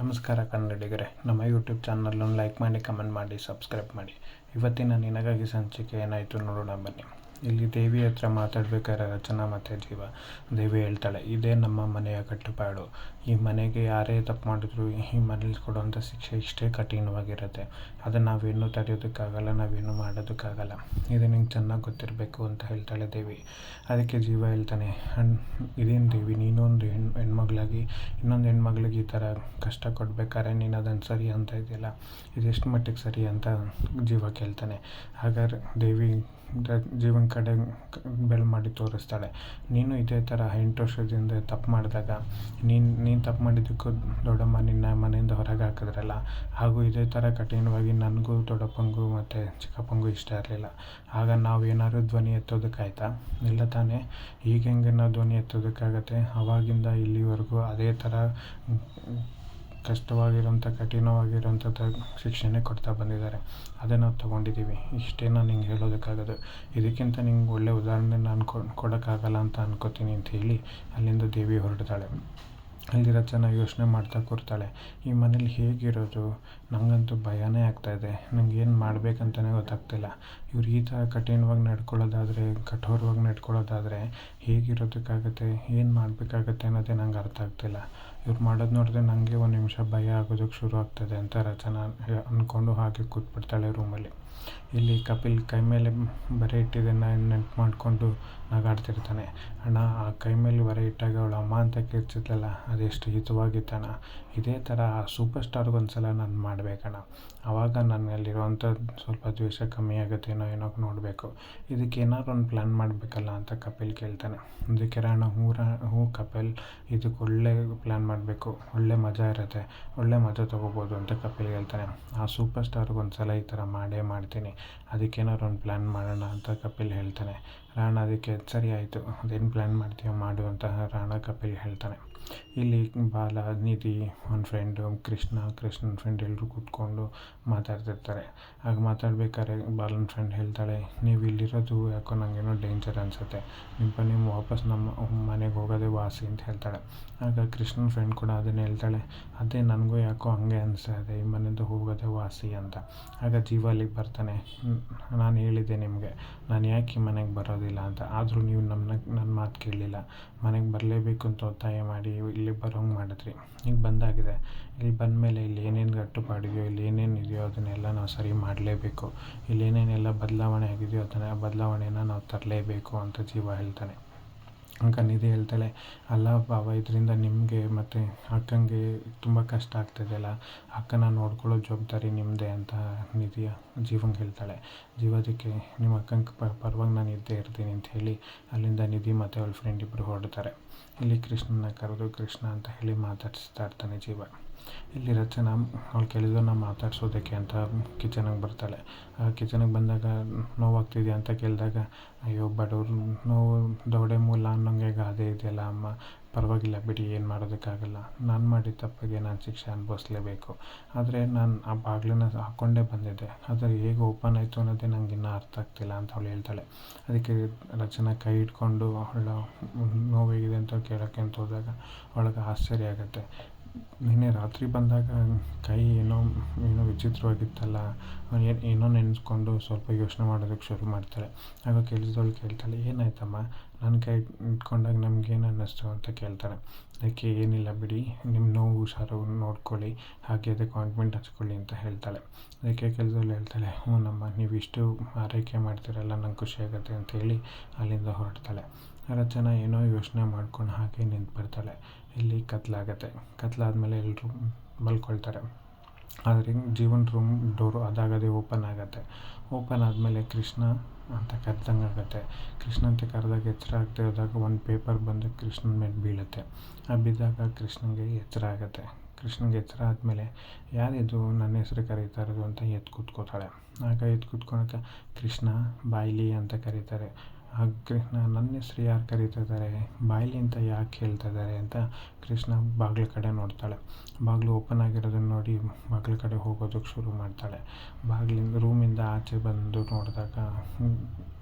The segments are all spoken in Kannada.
ನಮಸ್ಕಾರ ಕನ್ನಡಿಗರೇ. ನಮ್ಮ ಯೂಟ್ಯೂಬ್ ಚಾನಲನ್ನು ಲೈಕ್ ಮಾಡಿ ಕಮೆಂಟ್ ಮಾಡಿ ಸಬ್ಸ್ಕ್ರೈಬ್ ಮಾಡಿ. ಇವತ್ತಿನ ನಿನಗಾಗಿ ಸಂಚಿಕೆ ಏನಾಯಿತು ನೋಡೋಣ ಬನ್ನಿ. ಇಲ್ಲಿ ದೇವಿ ಹತ್ರ ಮಾತಾಡ್ಬೇಕಾದ್ರೆ ರಚನಾ ಮತ್ತು ಜೀವ. ದೇವಿ ಹೇಳ್ತಾಳೆ, ಇದೇ ನಮ್ಮ ಮನೆಯ ಕಟ್ಟುಪಾಡು. ಈ ಮನೆಗೆ ಯಾರೇ ತಪ್ಪು ಮಾಡಿದ್ರು ಈ ಮನೇಲಿ ಕೊಡುವಂಥ ಶಿಕ್ಷೆ ಇಷ್ಟೇ ಕಠಿಣವಾಗಿರುತ್ತೆ. ಅದನ್ನು ನಾವೇನು ತಡೆಯೋದಕ್ಕಾಗಲ್ಲ, ನಾವೇನು ಮಾಡೋದಕ್ಕಾಗಲ್ಲ. ಇದು ನಿಂಗೆ ಚೆನ್ನಾಗಿ ಗೊತ್ತಿರಬೇಕು ಅಂತ ಹೇಳ್ತಾಳೆ ದೇವಿ. ಅದಕ್ಕೆ ಜೀವ ಹೇಳ್ತಾನೆ ಇದೇನು ದೇವಿ, ನೀನೊಂದು ಹೆಣ್ಣು ಹೆಣ್ಮಗಳಾಗಿ, ಇನ್ನೊಂದು ಹೆಣ್ಮಗಳಿಗೆ ಈ ಥರ ಕಷ್ಟ ಕೊಡ್ಬೇಕಾದ್ರೆ ನೀನು ಅದನ್ನು ಸರಿ ಅಂತ ಇದೆಯಲ್ಲ ಇದೆಷ್ಟು ಮಟ್ಟಿಗೆ ಸರಿ ಅಂತ ಜೀವ ಕೇಳ್ತಾನೆ. ಹಾಗಾದ್ರೆ ದೇವಿ ಜೀವನ ಕಡೆ ಬೆಲ್ ಮಾಡಿ ತೋರಿಸ್ತಾಳೆ. ನೀನು ಇದೇ ಥರ ಎಂಟು ವರ್ಷದಿಂದ ತಪ್ಪು ಮಾಡಿದಾಗ, ನೀನು ನೀನು ತಪ್ಪು ಮಾಡಿದ್ದಕ್ಕೂ ದೊಡ್ಡಮ್ಮ ನಿನ್ನ ಮನೆಯಿಂದ ಹೊರಗೆ ಹಾಕಿದ್ರಲ್ಲ, ಹಾಗೂ ಇದೇ ಥರ ಕಠಿಣವಾಗಿ ನನಗೂ ದೊಡ್ಡಪ್ಪಂಗೂ ಮತ್ತು ಚಿಕ್ಕಪ್ಪಂಗೂ ಇಷ್ಟ ಇರಲಿಲ್ಲ. ಆಗ ನಾವು ಏನಾದರೂ ಧ್ವನಿ ಎತ್ತೋದಕ್ಕಾಯ್ತಾ? ಇಲ್ಲ ತಾನೇ. ಈಗ ಹೆಂಗೆ ನಾವು ಧ್ವನಿ ಎತ್ತೋದಕ್ಕಾಗತ್ತೆ? ಅವಾಗಿಂದ ಇಲ್ಲಿವರೆಗೂ ಅದೇ ಥರ ಕಷ್ಟವಾಗಿರೋಂಥ ಕಠಿಣವಾಗಿರುವಂಥದ್ದು ಶಿಕ್ಷಣ ಕೊಡ್ತಾ ಬಂದಿದ್ದಾರೆ. ಅದೇ ನಾವು ತೊಗೊಂಡಿದ್ದೀವಿ. ಇಷ್ಟೇ ನಾನು ನಿಂಗೆ ಹೇಳೋದಕ್ಕಾಗೋದು? ಇದಕ್ಕಿಂತ ನಿಂಗೆ ಒಳ್ಳೆ ಉದಾಹರಣೆ ನಾನು ಕೊಡೋಕ್ಕಾಗಲ್ಲ ಅಂತ ಅನ್ಕೋತೀನಿ ಅಂತ ಹೇಳಿ ಅಲ್ಲಿಂದ ದೇವಿ ಹೊರಡ್ತಾಳೆ. ಅಲ್ಲಿ ಜನ ಯೋಚನೆ ಮಾಡ್ತಾ ಕೂರ್ತಾಳೆ. ಈ ಮನೇಲಿ ಹೇಗಿರೋದು? ನನಗಂತೂ ಭಯನೇ ಆಗ್ತಾಯಿದೆ ಏನು ಮಾಡಬೇಕಂತಲೇ ಗೊತ್ತಾಗ್ತಿಲ್ಲ. ಇವ್ರು ಈ ಥರ ಕಠಿಣವಾಗಿ ನಡ್ಕೊಳ್ಳೋದಾದರೆ, ಕಠೋರವಾಗಿ ನಡ್ಕೊಳ್ಳೋದಾದರೆ ಹೇಗಿರೋದಕ್ಕಾಗತ್ತೆ? ಏನು ಮಾಡಬೇಕಾಗತ್ತೆ ಅನ್ನೋದೇ ನಂಗೆ ಅರ್ಥ ಆಗ್ತಿಲ್ಲ. ಇವ್ರು ಮಾಡೋದು ನೋಡಿದ್ರೆ ನನಗೆ ಒಂದು ನಿಮಿಷ ಭಯ ಆಗೋದಕ್ಕೆ ಶುರು ಆಗ್ತದೆ ಅಂತ ರಚನಾ ಅಂದ್ಕೊಂಡು ಹಾಗೆ ಕೂತ್ಬಿಡ್ತಾಳೆ ರೂಮಲ್ಲಿ ಇಲ್ಲಿ ಕಪಿಲ್ ಕೈ ಮೇಲೆ ಬರೆ ಇಟ್ಟಿದ್ದನ್ನು ನೆನ್ಪು ಮಾಡಿಕೊಂಡು ನಗಾಡ್ತಿರ್ತಾನೆ. ಅಣ್ಣ, ಆ ಕೈ ಮೇಲೆ ಬರೆ ಇಟ್ಟಾಗ ಅವಳು ಅಮ್ಮ ಅಂತ ಕಿರ್ಚಿದ್ಲಲ್ಲ, ಅದೆಷ್ಟು ಹಿತವಾಗಿತ್ತಣ್ಣ. ಇದೇ ಥರ ಆ ಸೂಪರ್ ಸ್ಟಾರ್ಗೆ ಒಂದು ಸಲ ನಾನು ಮಾಡಬೇಕಣ್ಣ. ಆವಾಗ ನನ್ನಲ್ಲಿರುವಂಥ ಸ್ವಲ್ಪ ದ್ವೇಷ ಕಮ್ಮಿ ಆಗುತ್ತೇನೋ ಏನೋ ನೋಡಬೇಕು. ಇದಕ್ಕೆ ಏನಾದ್ರು ಒಂದು ಪ್ಲ್ಯಾನ್ ಮಾಡಬೇಕಲ್ಲ ಅಂತ ಕಪಿಲ್ ಕೇಳ್ತಾನೆ. ಅದಕ್ಕೆ ರಾಣ ಹೂರ ಹೂ ಕಪಿಲ್, ಇದಕ್ಕೆ ಒಳ್ಳೆ ಪ್ಲ್ಯಾನ್ ಮಾಡಬೇಕು. ಒಳ್ಳೆ ಮಜಾ ಇರುತ್ತೆ. ಒಳ್ಳೆ ಮಜಾ ತೊಗೋಬೋದು ಅಂತ ಕಪಿಲ್ ಹೇಳ್ತಾನೆ. ಆ ಸೂಪರ್ ಸ್ಟಾರ್ಗೆ ಒಂದು ಸಲ ಈ ಥರ ಮಾಡೇ. ಮಾಡ್ತೀನಿ. ಅದಕ್ಕೇನಾದ್ರು ಒಂದು ಪ್ಲ್ಯಾನ್ ಮಾಡೋಣ ಅಂತ ಕಪಿಲ್ ಹೇಳ್ತಾನೆ. ರಾಣ, ಅದಕ್ಕೆ ಸರಿ ಆಯಿತು. ಅದೇನು ಪ್ಲ್ಯಾನ್ ಮಾಡ್ತೀಯೋ ಮಾಡು ಅಂತ ರಾಣ ಕಪಿಲ್ ಹೇಳ್ತಾನೆ. ಇಲ್ಲಿ ಬಾಲ, ನಿಧಿ ಅವ್ನ ಫ್ರೆಂಡು ಕೃಷ್ಣ, ಕೃಷ್ಣನ ಫ್ರೆಂಡ್ ಎಲ್ಲರೂ ಕೂತ್ಕೊಂಡು ಮಾತಾಡ್ತಿರ್ತಾರೆ. ಆಗ ಮಾತಾಡ್ಬೇಕಾದ್ರೆ ಬಾಲನ ಫ್ರೆಂಡ್ ಹೇಳ್ತಾಳೆ, ನೀವು ಇಲ್ಲಿರೋದು ಯಾಕೋ ನನಗೇನೋ ಡೇಂಜರ್ ಅನಿಸುತ್ತೆ. ನಿಮ್ಮ ನಿಮ್ಮ ವಾಪಸ್ ನಮ್ಮ ಮನೆಗೆ ಹೋಗೋದೇ ವಾಸಿ, ಅಂತ ಹೇಳ್ತಾಳೆ. ಆಗ ಕೃಷ್ಣನ ಫ್ರೆಂಡ್ ಕೂಡ ಅದನ್ನೇ ಹೇಳ್ತಾಳೆ, ಅದೇ ನನಗೂ ಯಾಕೋ ಹಂಗೆ ಅನಿಸ್ತಾ ಇದೆ, ಈ ಮನೆಯಿಂದ ಹೋಗೋದೇ ವಾಸಿ, ಅಂತ. ಆಗ ಜೀವ ಬರ್ತಾನೆ ನಾನು ಹೇಳಿದ್ದೆ ನಿಮಗೆ, ನಾನು ಯಾಕೆ ಈ ಮನೆಗೆ ಬರೋದಿಲ್ಲ, ಅಂತ. ಆದರೂ ನೀವು ನಮ್ಮನ್ನ ನನ್ನ ಮಾತು ಕೇಳಲಿಲ್ಲ. ಮನೆಗೆ ಬರಲೇಬೇಕು ಅಂತ ಒತ್ತಾಯ ಮಾಡಿ ಇಲ್ಲಿಗೆ ಬರೋಂಗೆ ಮಾಡಿದ್ರಿ. ಈಗ ಬಂದಾಗಿದೆ. ಇಲ್ಲಿ ಬಂದಮೇಲೆ ಇಲ್ಲಿ ಏನೇನು ಕಟ್ಟುಪಾಡಿದೆಯೋ ಇಲ್ಲಿ ಏನೇನು ಇದೆಯೋ ಅದನ್ನೆಲ್ಲ ನಾವು ಸರಿ ಮಾಡಲೇಬೇಕು. ಇಲ್ಲಿ ಏನೇನೆಲ್ಲ ಬದಲಾವಣೆ ಆಗಿದೆಯೋ ಅದನ್ನು ಬದಲಾವಣೆನ ನಾವು ತರಲೇಬೇಕು ಅಂತ ಜೀವ ಹೇಳ್ತಾನೆ. ಅಂಕ ನಿಧಿ ಹೇಳ್ತಾಳೆ, ಅಲ್ಲ ಭಾವ ಇದರಿಂದ ನಿಮಗೆ ಮತ್ತು ಅಕ್ಕಂಗೆ ತುಂಬ ಕಷ್ಟ ಆಗ್ತಿದೆಯಲ್ಲ ಅಕ್ಕನ ನೋಡ್ಕೊಳ್ಳೋ ಜವಾಬ್ದಾರಿ ನಿಮ್ಮದೇ ಅಂತ ನಿಧಿಯ ಜೀವಂಗೆ ಹೇಳ್ತಾಳೆ ಜೀವದಕ್ಕೆ ನಿಮ್ಮ ಅಕ್ಕಂಗೆ ಪರವಾಗಿ ನಾನು ಇದ್ದೇ ಇರ್ತೀನಿ ಅಂತ ಹೇಳಿ ಅಲ್ಲಿಂದ ನಿಧಿ ಮತ್ತು ಅವಳ ಫ್ರೆಂಡ್ ಇಬ್ಬರು ಹೊರಡ್ತಾರೆ. ಇಲ್ಲಿ ಕೃಷ್ಣನ ಕರೆದು ಕೃಷ್ಣ ಅಂತ ಹೇಳಿ ಮಾತಾಡಿಸ್ತಾ ಇರ್ತಾನೆ ಜೀವ. ಇಲ್ಲಿ ರಚನಾ, ಅವಳು ನಾನು ಮಾತಾಡ್ಸೋದಕ್ಕೆ ಅಂತ ಕಿಚನಿಗೆ ಬರ್ತಾಳೆ. ಆ ಕಿಚನಿಗೆ ಬಂದಾಗ ನೋವಾಗ್ತಿದೆಯಾ ಅಂತ ಕೇಳಿದಾಗ, ಅಯ್ಯೋ, ಬಡವ್ರು, ನೋವು ದೊಡೆ ಮೂಲ ಅನ್ನೋಂಗೆ ಗಾದೆ ಇದೆಯಲ್ಲ ಅಮ್ಮ. ಪರವಾಗಿಲ್ಲ ಬಿಡಿ, ಏನು ಮಾಡೋದಕ್ಕಾಗಲ್ಲ. ನಾನು ಮಾಡಿದ ತಪ್ಪಿಗೆ ನಾನು ಶಿಕ್ಷೆ ಅನುಭವಿಸ್ಲೇಬೇಕು. ಆದರೆ ನಾನು ಆ ಬಾಗಿಲನ್ನ ಹಾಕ್ಕೊಂಡೇ ಬಂದಿದ್ದೆ. ಆದರೆ ಹೇಗೆ ಓಪನ್ ಆಯಿತು ಅನ್ನೋದೇ ನಂಗೆ ಇನ್ನೂ ಅರ್ಥ ಆಗ್ತಿಲ್ಲ ಅಂತ ಅವಳು ಹೇಳ್ತಾಳೆ. ಅದಕ್ಕೆ ರಚನಾ ಕೈ ಇಟ್ಕೊಂಡು ಅವಳ ನೋವೇಗಿದೆ ಅಂತ ಕೇಳೋಕ್ಕೆ ಅಂತ ಹೋದಾಗ ಅವಳಿಗೆ ಆಶ್ಚರ್ಯ ಆಗುತ್ತೆ. ನಿನ್ನೆ ರಾತ್ರಿ ಬಂದಾಗ ಕೈ ಏನೋ ಏನೋ ವಿಚಿತ್ರವಾಗಿತ್ತಲ್ಲ ಏನು ನೆನೆಸ್ಕೊಂಡು ಸ್ವಲ್ಪ ಯೋಚನೆ ಮಾಡೋದಕ್ಕೆ ಶುರು ಮಾಡ್ತಾಳೆ ಆಗ ಕೆಲಸದವಳು ಕೇಳ್ತಾಳೆ, ಏನಾಯ್ತಮ್ಮ? ನನ್ನ ಕೈ ಇಟ್ಕೊಂಡಾಗ ನಮ್ಗೇನು ಅನ್ನಿಸ್ತು ಅಂತ ಕೇಳ್ತಾರೆ. ಅದಕ್ಕೆ ಏನಿಲ್ಲ ಬಿಡಿ ನಿಮ್ಮ ನೋವು ಹುಷಾರು ನೋಡ್ಕೊಳ್ಳಿ, ಹಾಗೆ ಅದಕ್ಕೆ ಆಯಿಂಟ್ಮೆಂಟ್ ಹಚ್ಕೊಳ್ಳಿ ಅಂತ ಹೇಳ್ತಾಳೆ. ಅದಕ್ಕೆ ಕೆಲಸದಲ್ಲಿ ಹೇಳ್ತಾಳೆ, ಹ್ಞೂ ನಮ್ಮ, ನೀವು ಇಷ್ಟು ಆರೈಕೆ ಮಾಡ್ತೀರಲ್ಲ, ನಂಗೆ ಖುಷಿ ಆಗುತ್ತೆ ಅಂತ ಹೇಳಿ ಅಲ್ಲಿಂದ ಹೊರಡ್ತಾಳೆ. ರಚನಾ ಏನೋ ಯೋಚನೆ ಮಾಡ್ಕೊಂಡು ಹಾಗೆ ನಿಂತು ಬರ್ತಾಳೆ. ಇಲ್ಲಿ ಕತ್ಲಾಗತ್ತೆ. ಕತ್ಲಾದ್ಮೇಲೆ ಎಲ್ಲರೂ ಮಲ್ಕೊಳ್ತಾರೆ. ಆದರೆ ಜೀವನ ರೂಮ್ ಡೋರು ಅದಾಗದೇ ಓಪನ್ ಆಗುತ್ತೆ. ಓಪನ್ ಆದಮೇಲೆ ಕೃಷ್ಣ ಅಂತ ಕರೆದಂಗೆ ಆಗುತ್ತೆ ಕೃಷ್ಣ ಅಂತ ಕರೆದಾಗ ಎಚ್ಚರ ಆಗ್ತಾ ಇದ್ದಾಗ ಒಂದು ಪೇಪರ್ ಬಂದು ಕೃಷ್ಣನ ಮೇಲೆ ಬೀಳುತ್ತೆ. ಆ ಬಿದ್ದಾಗ ಕೃಷ್ಣನಿಗೆ ಎಚ್ಚರ ಆಗುತ್ತೆ. ಕೃಷ್ಣನಿಗೆ ಎಚ್ಚರ ಆದಮೇಲೆ ಯಾರಿದು ನನ್ನ ಹೆಸರು ಕರೀತಾ ಇರೋದು ಅಂತ ಎದ್ದು ಕೂತ್ಕೋತಾಳೆ. ಆಗ ಎದ್ದು ಕೂತ್ಕೊಳಕ್ಕೆ ಕೃಷ್ಣ, ಬಾಯ್ಲಿ ಅಂತ ಕರೀತಾರೆ. ಆಗ ಕೃಷ್ಣ ನನ್ನ ಹೆಸ್ರು ಯಾರು ಕರೀತಾ ಇದ್ದಾರೆ ಬಾಯ್ಲಿ ಅಂತ ಯಾಕೆ ಹೇಳ್ತಾ ಇದ್ದಾರೆ ಅಂತ ಕೃಷ್ಣ ಬಾಗಿಲ ಕಡೆ ನೋಡ್ತಾಳೆ. ಬಾಗಿಲು ಓಪನ್ ಆಗಿರೋದನ್ನು ನೋಡಿ ಬಾಗಿಲ ಕಡೆ ಹೋಗೋದಕ್ಕೆ ಶುರು ಮಾಡ್ತಾಳೆ. ಬಾಗಿಲಿಂದ ರೂಮಿಂದ ಆಚೆ ಬಂದು ನೋಡಿದಾಗ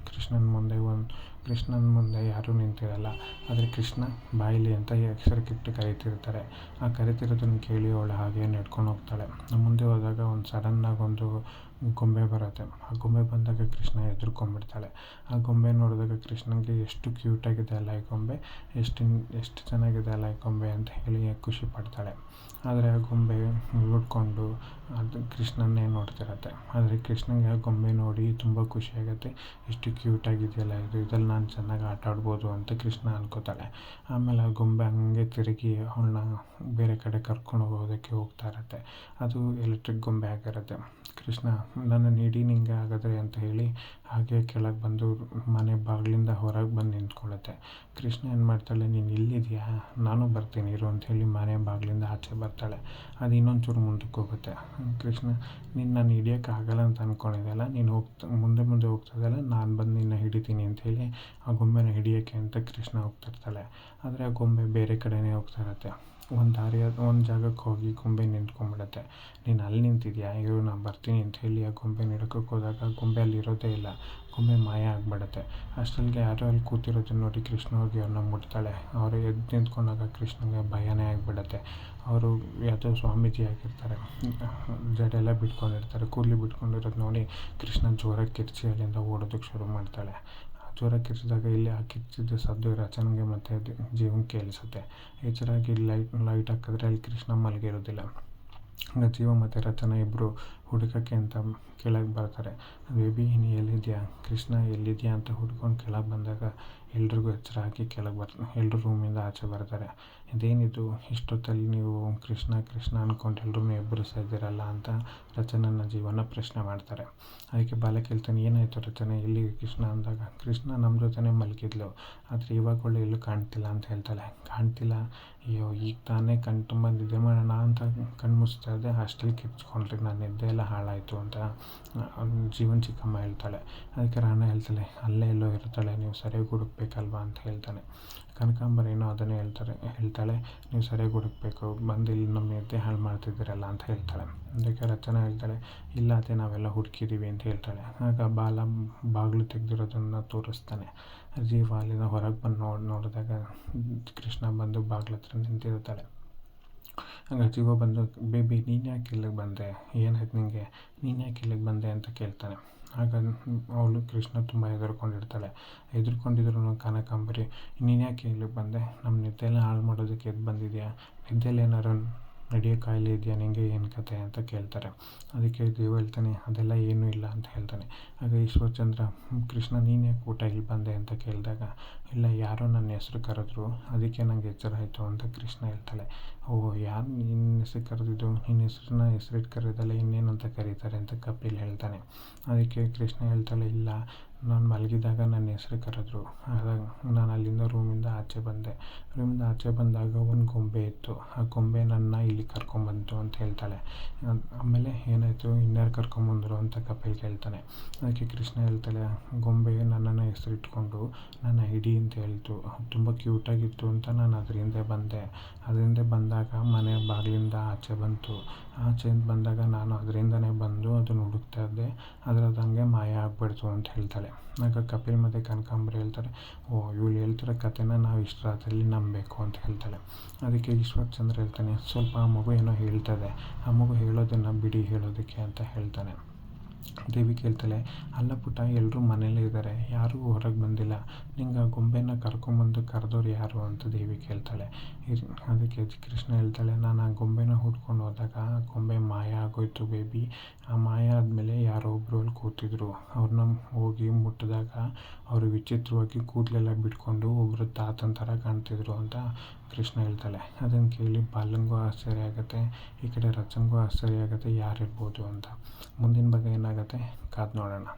ಕೃಷ್ಣನ ಮುಂದೆ ಒಂದು ಕೃಷ್ಣನ ಮುಂದೆ ಯಾರೂ ನಿಂತಿರಲ್ಲ. ಆದರೆ ಕೃಷ್ಣ ಬಾಯಿಲಿ ಅಂತ ಹೆಸರಿಗಿಟ್ಟು ಕರೀತಿರ್ತಾರೆ. ಆ ಕರಿತಿರೋದನ್ನು ಕೇಳಿ ಅವಳು ಹಾಗೆ ನಡ್ಕೊಂಡು ಹೋಗ್ತಾಳೆ. ಮುಂದೆ ಹೋದಾಗ ಒಂದು ಸಡನ್ನಾಗಿ ಒಂದು ಗೊಂಬೆ ಬರುತ್ತೆ. ಆ ಗೊಂಬೆ ಬಂದಾಗ ಕೃಷ್ಣ ಎದುರ್ಕೊಂಡ್ಬಿಡ್ತಾಳೆ ಆ ಗೊಂಬೆ ನೋಡಿದಾಗ ಕೃಷ್ಣನಿಗೆ ಎಷ್ಟು ಕ್ಯೂಟಾಗಿದೆ ಅಲ್ಲ ಈ ಗೊಂಬೆ. ಎಷ್ಟು ಎಷ್ಟು ಚೆನ್ನಾಗಿದೆ ಅಲ್ಲ ಈ ಗೊಂಬೆ ಅಂತ ಹೇಳಿ ಖುಷಿ ಪಡ್ತಾಳೆ. ಆದರೆ ಆ ಗೊಂಬೆ ಹುಡ್ಕೊಂಡು ಅದು ಕೃಷ್ಣನ್ನೇ ನೋಡ್ತಿರತ್ತೆ. ಆದರೆ ಕೃಷ್ಣನಿಗೆ ಆ ಗೊಂಬೆ ನೋಡಿ ತುಂಬ ಖುಷಿಯಾಗುತ್ತೆ ಎಷ್ಟು ಕ್ಯೂಟಾಗಿದೆಯಲ್ಲ ಇದು ಇದ್ರಲ್ಲಿ ನಾನು ಚೆನ್ನಾಗಿ ಆಟ ಆಡ್ಬೋದು ಅಂತ ಕೃಷ್ಣ ಅನ್ಕೋತಾಳೆ. ಆಮೇಲೆ ಆ ಗೊಂಬೆ ಹಂಗೆ ತಿರುಗಿ ಅವಳನ್ನ ಬೇರೆ ಕಡೆ ಕರ್ಕೊಂಡು ಹೋಗೋದಕ್ಕೆ ಹೋಗ್ತಾ ಇರುತ್ತೆ. ಅದು ಎಲೆಕ್ಟ್ರಿಕ್ ಗೊಂಬೆ ಆಗಿರುತ್ತೆ. ಕೃಷ್ಣ, ನನ್ನನ್ನು ಹಿಡಿ ನಿಂಗೆ ಹಾಗಾದರೆ ಅಂತ ಹೇಳಿ ಹಾಗೆ ಕೆಳಗೆ ಬಂದು ಮನೆ ಬಾಗಿಲಿಂದ ಹೊರಗೆ ಬಂದು ನಿಂತ್ಕೊಳ್ಳುತ್ತೆ. ಕೃಷ್ಣ ಏನು ಮಾಡ್ತಾಳೆ, ನೀನು ಇಲ್ಲಿದೆಯಾ? ನಾನು ಬರ್ತೀನಿ, ಇರು ಅಂತ ಹೇಳಿ ಮನೆ ಬಾಗಿಲಿಂದ ಆಚೆ ಬರ್ತಾಳೆ. ಅದು ಇನ್ನೊಂದು ಚೂರು ಮುಂದಕ್ಕೆ ಹೋಗುತ್ತೆ. ಕೃಷ್ಣ, ನೀನು ನಾನು ಹಿಡಿಯೋಕೆ ಆಗಲ್ಲ ಅಂತ ಅಂದ್ಕೊಂಡಿದ್ದೆಲ್ಲ ನೀನು ಹೋಗ್ತಾ, ಮುಂದೆ ಮುಂದೆ ಹೋಗ್ತಾ ನಾನು ಬಂದು ನಿನ್ನ ಹಿಡಿತೀನಿ ಅಂತ ಹೇಳಿ ಆ ಗೊಂಬೆನ ಹಿಡಿಯೋಕ್ಕೆ ಅಂತ ಕೃಷ್ಣ ಹೋಗ್ತಿರ್ತಾಳೆ ಆದರೆ ಆ ಗೊಂಬೆ ಬೇರೆ ಕಡೆಯೇ ಹೋಗ್ತಾ ಇರುತ್ತೆ. ಒಂದು ದಾರಿ ಒಂದು ಜಾಗಕ್ಕೆ ಹೋಗಿ ಗೊಂಬೆ ನಿಂತ್ಕೊಂಡ್ಬಿಡತ್ತೆ. ನೀನು ಅಲ್ಲಿ ನಿಂತಿದ್ಯಾ? ಇವ್ರು ನಾನು ಬರ್ತೀನಿ ಅಂತ ಹೇಳಿ ಆ ಗೊಂಬೆ ಹಿಡ್ಕಕ್ಕೆ ಹೋದಾಗ ಗೊಂಬೆ ಅಲ್ಲಿ ಇರೋದೇ ಇಲ್ಲ. ಗೊಂಬೆ ಮಾಯ ಆಗಿಬಿಡತ್ತೆ. ಅಷ್ಟರಲ್ಲಿಗೆ ಯಾರೋ ಅಲ್ಲಿ ಕೂತಿರೋದನ್ನ ನೋಡಿ ಕೃಷ್ಣ ಹೋಗಿ ಅವ್ರನ್ನ ಮುಟ್ತಾಳೆ. ಅವರು ಎದ್ದು ನಿಂತ್ಕೊಂಡಾಗ ಕೃಷ್ಣನಿಗೆ ಭಯನೇ ಆಗಿಬಿಡತ್ತೆ. ಅವರು ಯಾವುದೋ ಸ್ವಾಮೀಜಿ ಆಗಿರ್ತಾರೆ. ಜಡೆ ಎಲ್ಲ ಬಿಟ್ಕೊಂಡಿರ್ತಾರೆ. ಕೂದಲು ಬಿಟ್ಕೊಂಡಿರೋದು ನೋಡಿ ಕೃಷ್ಣ ಜೋರಾಗಿ ಕಿರ್ಚಿ ಅಲ್ಲಿಂದ ಓಡೋದಕ್ಕೆ ಶುರು ಮಾಡ್ತಾಳೆ. ಜೋರಾಗಿ ಕಿರ್ಚಿದಾಗ ಇಲ್ಲಿ ಆ ಕಿರ್ಚಿದ್ರೆ ಸದ್ದು ರಚನೆಗೆ ಮತ್ತು ಜೀವನ ಕೇಳಿಸುತ್ತೆ. ಹೆಚ್ಚಾಗಿ ಲೈಟ್ ಲೈಟ್ ಹಾಕಿದ್ರೆ ಅಲ್ಲಿ ಕೃಷ್ಣ ಮಲಗಿರೋದಿಲ್ಲ. ಜೀವ ಮತ್ತು ರಚನೆ ಇಬ್ಬರು ಹುಡುಕಕ್ಕೆ ಅಂತ ಕೆಳಗೆ ಬರ್ತಾರೆ. ಬೇಬಿ ನೀ ಎಲ್ಲಿದ್ಯಾ? ಕೃಷ್ಣ, ಎಲ್ಲಿದ್ಯಾ ಅಂತ ಹುಡ್ಕೊಂಡು ಕೆಳಗೆ ಬಂದಾಗ ಎಲ್ರಿಗೂ ಎಚ್ಚರ ಹಾಕಿ ಕೆಳಗೆ ಬರ್ತ ಎಲ್ಲರೂ ರೂಮಿಂದ ಆಚೆ ಬರ್ತಾರೆ. ಇದೇನಿದು? ಇಷ್ಟೊತ್ತಲ್ಲಿ ನೀವು ಕೃಷ್ಣ ಕೃಷ್ಣ ಅಂದ್ಕೊಂಡು ಎಲ್ಲರೂ ಎಬ್ಬರಿಸ್ತಾ ಇದ್ದೀರಲ್ಲ ಅಂತ ರಚನನ ಜೀವನ ಪ್ರಶ್ನೆ ಮಾಡ್ತಾರೆ. ಅದಕ್ಕೆ ಬಾಲ ಕೇಳ್ತಾನೆ, ಏನಾಯಿತು ರಚನೆ? ಎಲ್ಲಿ ಕೃಷ್ಣ ಅಂದಾಗ, ಕೃಷ್ಣ ನಮ್ಮ ಜೊತೆನೇ ಮಲಗಿದ್ಲು. ಆದರೆ ಇವಾಗ ಒಳ್ಳೆ ಎಲ್ಲೂ ಕಾಣ್ತಿಲ್ಲ ಅಂತ ಹೇಳ್ತಾಳೆ. ಕಾಣ್ತಿಲ್ಲ? ಅಯ್ಯೋ, ಈಗ ತಾನೇ ಕಣ್ಣು ತುಂಬ ನಿದ್ದೆ ಮಾಡೋಣ ಅಂತ ಕಣ್ಣು ಮುಚ್ತಾ ಇದ್ದೆ ಹಾಸ್ಟೆಲ್ ಕಿರ್ಚ್ಕೊಂಡ್ರಿ, ನಾನು ನಿದ್ದೆ ಎಲ್ಲ ಹಾಳಾಯಿತು ಅಂತ ಜೀವನ್ ಚಿಕ್ಕಮ್ಮ ಹೇಳ್ತಾಳೆ. ಅದಕ್ಕೆ ರಾಣ ಹೇಳ್ತಾಳೆ, ಅಲ್ಲೇ ಎಲ್ಲೋ ಇರ್ತಾಳೆ, ನೀವು ಸರಿಯಾಗಿ ಹುಡುಕ್ಬೇಕಲ್ವಾ? ಅಂತ ಹೇಳ್ತಾನೆ. ಕನಕಾಂಬರೇನೋ ಅದನ್ನೇ ಹೇಳ್ತಾರೆ, ಹೇಳ್ತಾಳೆ, ನೀವು ಸರಿಯಾಗಿ ಹುಡುಕ್ಬೇಕು, ಬಂದು ಇಲ್ಲಿ ನಮ್ಮ ನಿದ್ದೆ ಹಾಳು ಮಾಡ್ತಿದ್ದೀರಲ್ಲ ಅಂತ ಹೇಳ್ತಾಳೆ. ಅದಕ್ಕೆ ರಚನಾ ಹೇಳ್ತಾಳೆ, ಇಲ್ಲ ಅದೇ ನಾವೆಲ್ಲ ಹುಡುಕಿದ್ದೀವಿ ಅಂತ ಹೇಳ್ತಾಳೆ. ಆಗ ಬಾಲ ಬಾಗಿಲು ತೆಗೆದಿರೋದನ್ನು ತೋರಿಸ್ತಾನೆ. ಜೀವ ಅಲ್ಲಿಂದ ಹೊರಗೆ ಬಂದು ನೋಡಿ, ನೋಡಿದಾಗ ಕೃಷ್ಣ ಬಂದು ಬಾಗಿಲು ಹತ್ರ ನಿಂತಿರ್ತಾಳೆ. ಆಗ ಜೀವ ಬಂದು ಬೇಬಿ ನೀನು ಯಾಕೆ ಇಲ್ಲಿಗೆ ಬಂದೆ ಏನಾಯ್ತು ನಿನಗೆ ನೀನು ಯಾಕೆ ಇಲ್ಲಿಗೆ ಬಂದೆ ಅಂತ ಕೇಳ್ತಾನೆ. ಆಗ ಅವಳು ಕೃಷ್ಣ ತುಂಬ ಹೆದರ್ಕೊಂಡಿರ್ತಾಳೆ. ಹೆದರ್ಕೊಂಡಿದ್ರು ಕನಕಾಂಬರಿ, ನೀನು ಯಾಕೆ ಇಲ್ಲಿಗೆ ಬಂದೆ. ನಮ್ಮ ನಿದ್ದೆಲ್ಲ ಹಾಳು ಮಾಡೋದಕ್ಕೆ ಎದ್ದು ಬಂದಿದೆಯಾ? ನಿದ್ದೆಲಿ ಏನಾರು ನಡೆಯೋ ಕಾಯಿಲೆ ಇದೆಯಾ ನಿನಗೆ ಏನು ಕತೆ ಅಂತ ಕೇಳ್ತಾರೆ. ಅದಕ್ಕೆ ದೇವ ಹೇಳ್ತಾನೆ, ಅದೆಲ್ಲ ಏನೂ ಇಲ್ಲ ಅಂತ ಹೇಳ್ತಾನೆ. ಆಗ ಈಶ್ವರಚಂದ್ರ, ಕೃಷ್ಣ ನೀನು ಯಾಕೆ ಊಟ ಇಲ್ಲಿ ಬಂದೆ ಅಂತ ಕೇಳಿದಾಗ, ಇಲ್ಲ, ಯಾರೋ ನನ್ನ ಹೆಸ್ರು ಕರೆದ್ರು, ಅದಕ್ಕೆ ನನಗೆ ಎಚ್ಚರ ಆಯಿತು ಅಂತ ಕೃಷ್ಣ ಹೇಳ್ತಾಳೆ. ಓ, ಯಾರು ನಿನ್ನ ಹೆಸ್ರು ಕರೆದಿದ್ದು? ನಿನ್ನ ಹೆಸ್ರನ್ನ ಹೆಸ್ರಿಟ್ಟು ಕರೆಯೋದಲ್ಲ ಅಂತ ಕರೀತಾರೆ ಅಂತ ಕಪಿಲ್ ಹೇಳ್ತಾನೆ. ಅದಕ್ಕೆ ಕೃಷ್ಣ ಹೇಳ್ತಾಳೆ, ಇಲ್ಲ ನಾನು ಮಲಗಿದಾಗ ನನ್ನ ಹೆಸ್ರು ಕರೆದ್ರು. ಆಗ ನಾನು ಅಲ್ಲಿಂದ ರೂಮಿಂದ ಆಚೆ ಬಂದೆ. ರೂಮಿಂದ ಆಚೆ ಬಂದಾಗ ಒಂದು ಗೊಂಬೆ ಇತ್ತು. ಆ ಗೊಂಬೆ ನನ್ನ ಇಲ್ಲಿ ಕರ್ಕೊಂಬಂತು ಅಂತ ಹೇಳ್ತಾಳೆ. ಆಮೇಲೆ ಏನಾಯಿತು, ಇನ್ಯಾರು ಕರ್ಕೊಂಬಂದರು ಅಂತ ಕಪಿಲ್ ಕೇಳ್ತಾನೆ. ಅದಕ್ಕೆ ಕೃಷ್ಣ ಹೇಳ್ತಾಳೆ, ಗೊಂಬೆ ನನ್ನನ್ನು ಹೆಸರಿಟ್ಕೊಂಡು ನನ್ನ ಐಡಿ ಅಂತ ಹೇಳ್ತು. ತುಂಬ ಕ್ಯೂಟಾಗಿತ್ತು ಅಂತ ನಾನು ಅದರಿಂದ ಬಂದೆ. ಅದರಿಂದ ಬಂದಾಗ ಮನೆ ಬಾಗಿಲಿಂದ ಆಚೆ ಬಂತು. ಆಚೆಯಿಂದ ಬಂದಾಗ ನಾನು ಅದರಿಂದನೇ ಬಂದು ಅದನ್ನು ಹುಡುಕ್ತಾ ಇದ್ದೆ. ಆದರೆ ಮಾಯ ಆಗಿಬಿಡ್ತು ಅಂತ ಹೇಳ್ತಾಳೆ. ಆಗ ಕಪಿಲ್ ಮತ್ತು ಕನಕಾಂಬರಿ ಹೇಳ್ತಾರೆ, ಓ, ಇವಳು ಹೇಳ್ತಿರೋ ಕಥೆನ ನಾವು ಇಷ್ಟು ರಾತ್ರಿಯಲ್ಲಿ ನಂಬಬೇಕು ಅಂತ ಹೇಳ್ತಾಳೆ. ಅದಕ್ಕೆ ಈಶ್ವರ್ ಚಂದ್ರ ಹೇಳ್ತಾನೆ, ಸ್ವಲ್ಪ ಆ ಮಗು ಏನೋ ಹೇಳ್ತದೆ ಆ ಮಗು ಹೇಳೋದನ್ನು ಬಿಡಿ ಹೇಳೋದಕ್ಕೆ ಅಂತ ಹೇಳ್ತಾನೆ. ದೇವಿ ಕೇಳ್ತಾಳೆ ಅಲ್ಲ ಪುಟ್ಟ ಎಲ್ಲರೂ ಮನೆಯಲ್ಲೇ ಇದ್ದಾರೆ ಯಾರೂ ಹೊರಗೆ ಬಂದಿಲ್ಲ. ನಿಂಗೆ ಆ ಗೊಂಬೆನ ಕರ್ಕೊಂಬಂದು ಕರೆದವ್ರು ಯಾರು? ಅಂತ ದೇವಿ ಕೇಳ್ತಾಳೆ ಅದಕ್ಕೆ ಕೃಷ್ಣ ಹೇಳ್ತಾಳೆ, ನಾನು ಆ ಗೊಂಬೆನ ಹುಡ್ಕೊಂಡು ಹೋದಾಗ ಆ ಗೊಂಬೆ ಮಾಯ ಆಗೋಯ್ತು ಬೇಬಿ. ಆ ಮಾಯ ಆದಮೇಲೆ ಯಾರೋ ಒಬ್ಬರು ಅಲ್ಲಿ ಕೂತಿದ್ರು. ಅವ್ರನ್ನ ಹೋಗಿ ಮುಟ್ಟಿದಾಗ ಅವರು ವಿಚಿತ್ರವಾಗಿ ಕೂದಲೆಲ್ಲ ಬಿಟ್ಕೊಂಡು ಒಬ್ಬರು ತಾತನ ಥರ ಕಾಣ್ತಿದ್ರು ಅಂತ ಕೃಷ್ಣ ಹೇಳ್ತಾಳೆ, ಅದನ್ನು ಕೇಳಿ ಬಾಲನಿಗೂ ಆಶ್ಚರ್ಯ ಆಗುತ್ತೆ, ಈ ಕಡೆ ರಚನ್ಗೂ ಆಶ್ಚರ್ಯ ಆಗುತ್ತೆ, ಯಾರಿರ್ಬೋದು ಅಂತ. ಮುಂದಿನ ಬಗ್ಗೆ ಏನಾಗುತ್ತೆ, ಕಾದು ನೋಡೋಣ.